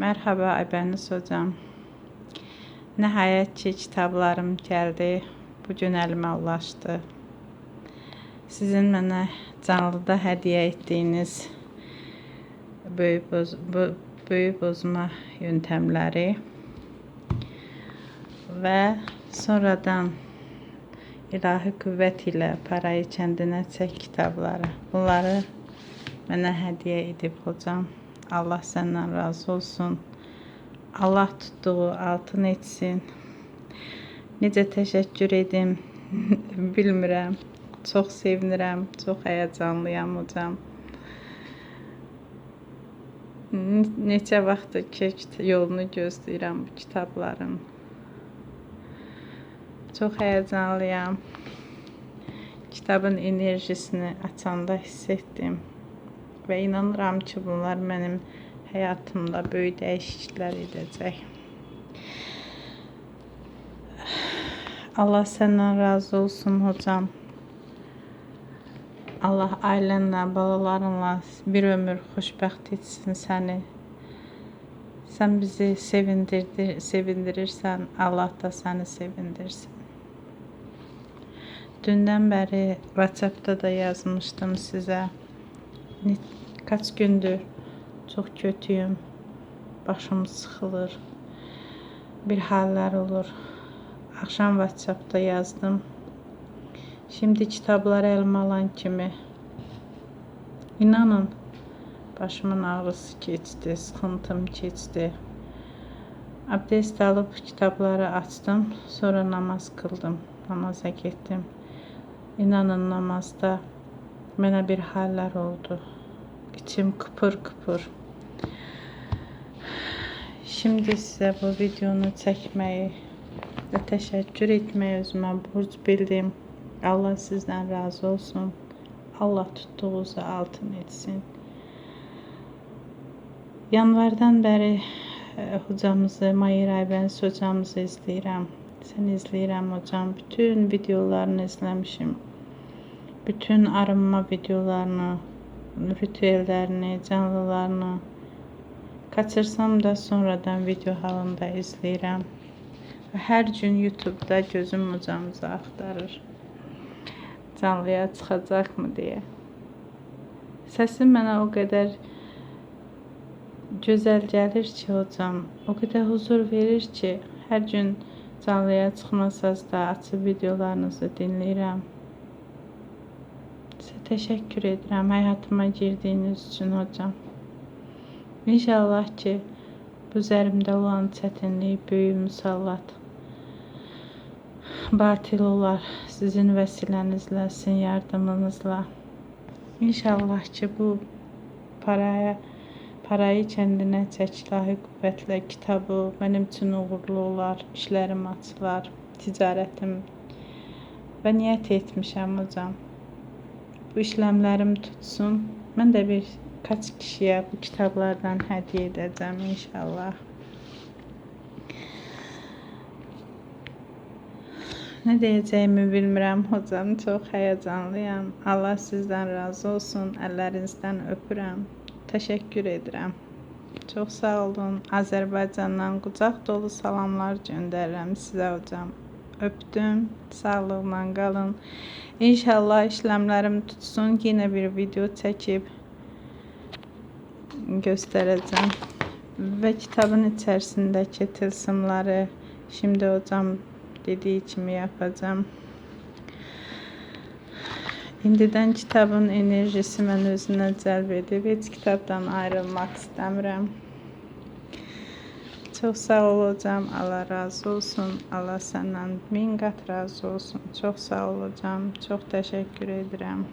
Merhaba Aybəniz hocam. Nəhayət ki, kitablarım gəldi. Bu gün əlimə ulaşdı. Sizin mənə canlıda hədiyyə etdiyiniz böyük, boz, bu, böyük bozma yöntəmləri və sonradan ilahi qüvvət ilə parayı kəndinə çək kitabları. Bunları mənə hədiyyə edib hocam. Allah səndən razı olsun. Allah tutduğu altın etsin. Necə təşəkkür edim bilmirəm. Çox sevinirəm, çox həyəcanlıyam hocam. Ne- Neçə vaxtdır ki yolunu gözləyirəm bu kitabların. Çox həyəcanlıyam. Kitabın enerjisini açanda hiss etdim. Və inanıram ki, bunlar mənim həyatımda böyük dəyişikliklər edəcək. Allah səndən razı olsun hocam. Allah ailənlə, balalarınla bir ömür xoşbəxt etsin səni. Sən bizi sevindirdir, sevindirirsən, Allah da səni sevindirsin. Dündən bəri WhatsApp-da da yazmışdım sizə. Ne- Kaç gündür çox kötüyüm. Başım sıxılır. Bir hallər olur. Axşam WhatsApp-da yazdım. Şimdi kitabları əlimə alan kimi inanın başımın ağrısı keçdi, sıxıntım keçdi. Abdest alıb kitabları açdım, sonra namaz qıldım, namaza getdim. İnanın namazda mənə bir hallər oldu. İçim kıpır kıpır. Şimdi sizə bu videonu çəkməyi və təşəkkür etməyi özümə borc bildim. Allah sizdən razı olsun. Allah tutduğunuzu altın etsin. Yanvardan bəri e, hocamızı, Mayır Aybəniz hocamızı izləyirəm. Sən izləyirəm hocam. Bütün videolarını izləmişim. Bütün arınma videolarını, ritüellərini, canlılarını kaçırsam da sonradan video halında izləyirəm. Və hər gün YouTube-da gözüm hocamızı axtarır. Canlıya çıxacaqmı deyə. Səsi mənə o qədər gözəl gəlir ki, hocam, o qədər huzur verir ki, hər gün canlıya çıxmasanız da açıb videolarınızı dinləyirəm. Sizə təşəkkür edirəm həyatıma girdiyiniz üçün hocam. İnşallah ki, bu zərimdə olan çətinlik, böyük müsallat batil sizin vəsilənizlə, sizin yardımınızla. İnşallah ki, bu paraya parayı kəndinə çək ilahi qüvvətlə kitabı mənim üçün uğurlu olar, işlərim açılar, ticarətim və niyyət etmişəm hocam. Bu işləmlərim tutsun. Mən də bir kaç kişiyə bu kitablardan hədiyyə edəcəm inşallah. Nə deyəcəyimi bilmirəm hocam. Çox həyəcanlıyam. Allah sizdən razı olsun. Əllərinizdən öpürəm. Təşəkkür edirəm. Çox sağ olun. Azərbaycandan qucaq dolu salamlar göndərirəm sizə hocam. Öpdüm. Sağlıqla qalın. İnşallah işləmlərim tutsun. Yenə bir video çəkib göstərəcəm. Və kitabın içərisindəki tılsımları şimdi hocam dediği kimi yapacağım. İndidən kitabın enerjisi məni özünə cəlb edib. Heç kitabdan ayrılmaq istəmirəm. Çox sağ ol hocam. Allah razı olsun. Allah səndən min qat razı olsun. Çox sağ ol hocam. Çox təşəkkür edirəm.